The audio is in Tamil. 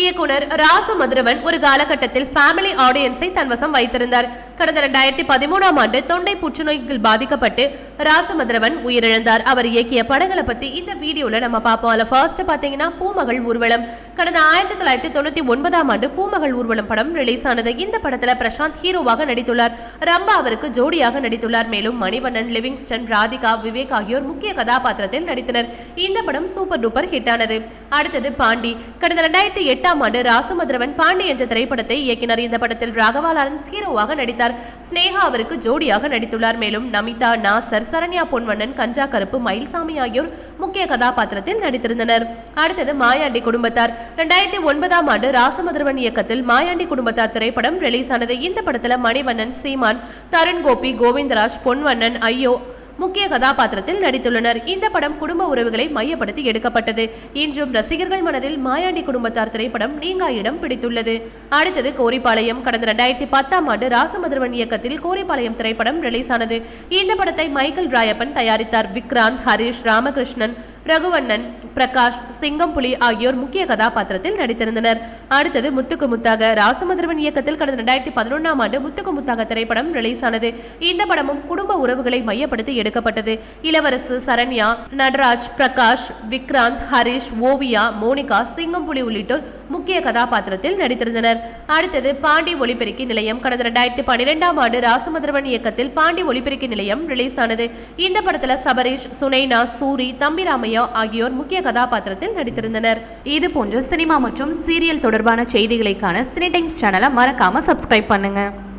இயக்குனர் ராசு மதுரவன் ஒரு காலகட்டத்தில் ஃபேமிலி ஆடியன்ஸை தன்வசம் வைத்திருந்தார். கடந்த இரண்டாயிரத்தி பதிமூணாம் ஆண்டு தொண்டை புற்றுநோய்கள் பாதிக்கப்பட்டு ராசமதுரவன் உயிரிழந்தார். அவர் இயக்கிய படங்களை பத்தி இந்த வீடியோல நம்ம பார்ப்போம். அதுல ஃபர்ஸ்ட் பாத்தீங்கன்னா பூமகள் ஊர்வலம். கடந்த ஆயிரத்தி தொள்ளாயிரத்தி தொண்ணூத்தி ஒன்பதாம் ஆண்டு பூமகள் ஊர்வலம் படம் ரிலீஸ் ஆனது. இந்த படத்துல பிரசாந்த் ஹீரோவாக நடித்துள்ளார். ரம்பா அவருக்கு ஜோடியாக நடித்துள்ளார். மேலும் மணிவண்ணன் லிவிங்ஸ்டன் ராதிகா விவேக் ஆகியோர் முக்கிய கதாபாத்திரத்தில் நடித்தனர். இந்த படம் சூப்பர் டூப்பர் ஹிட் ஆனது. அடுத்தது பாண்டி. கடந்த இரண்டாயிரத்தி எட்டாம் ஆண்டு ராசமதுரவன் பாண்டி என்ற திரைப்படத்தை இயக்கினார். இந்த படத்தில் ராகவா லாரன்ஸ் ஹீரோவாக நடித்தார். ஸ்னேகா அவருக்கு ஜோடியாக நடித்துள்ளார். மேலும் நமிதா நாசர் சரண்யா பொன்வண்ணன் கஞ்சா கருப்பு மயில்சாமி ஆகியோர் முக்கிய கதாபாத்திரத்தில் நடித்திருந்தனர். அடுத்தது மாயாண்டி குடும்பத்தார். ரெண்டாயிரத்தி ஒன்பதாம் ஆண்டு ராசமதுரவன் இயக்கத்தில் மாயாண்டி குடும்பத்தார் திரைப்படம் ரிலீஸ் ஆனது. இந்த படத்துல மணிவண்ணன் சீமான் தருண் கோபி கோவிந்தராஜ் பொன்வண்ணன் ஐயோ முக்கிய கதாபாத்திரத்தில் நடித்துள்ளனர். இந்த படம் குடும்ப உறவுகளை மையப்படுத்தி எடுக்கப்பட்டது. இன்றும் ரசிகர்கள் மனதில் மாயாண்டி குடும்பத்தார் திரைப்படம் நீங்கா இடம் பிடித்துள்ளது. அடுத்தது கோரிப்பாளையம். கடந்த இரண்டாயிரத்தி பத்தாம் ஆண்டு ராசமதுரவன் இயக்கத்தில் கோரிப்பாளையம் திரைப்படம் ரிலீஸ் ஆனது இந்த படத்தை மைக்கேல் ராயப்பன் தயாரித்தார். விக்ராந்த் ஹரிஷ் ராமகிருஷ்ணன் ரகுவண்ணன் பிரகாஷ் சிங்கம்புலி ஆகியோர் முக்கிய கதாபாத்திரத்தில் நடித்திருந்தனர். அடுத்தது முத்துக்கு முத்தாக. ராசமதுரவன் இயக்கத்தில் கடந்த இரண்டாயிரத்தி பதினொன்றாம் ஆண்டு முத்துக்கு முத்தாக திரைப்படம் ரிலீஸ் ஆனது இந்த படமும் குடும்ப உறவுகளை மையப்படுத்தி எடுக்கப்பட்டது. இளவரசு சரண்யா நடராஜ் பிரகாஷ் விக்ராந்த் ஹரிஷ் ஓவியா மோனிகா சிங்கம்புலி உள்ளிட்டோர் முக்கிய கதாபாத்திரத்தில் நடித்திருந்தனர். அடுத்தது பாண்டி ஒலிபெருக்கி நிலையம். கடந்த இரண்டாயிரத்தி பன்னிரெண்டாம் ஆண்டு ராசமுதிரவன் இயக்கத்தில் பாண்டி ஒலிபெருக்கி நிலையம் ரிலீஸ் ஆனது இந்த படத்துல சபரீஷ் சுனைனா சூரி தம்பிராமையா ஆகியோர் முக்கிய கதாபாத்திரத்தில் நடித்திருந்தனர். இது போன்ற சினிமா மற்றும் சீரியல் தொடர்பான செய்திகளைக்கான சினி டைம்ஸ் சேனலை மறக்காம சப்ஸ்கிரைப் பண்ணுங்க.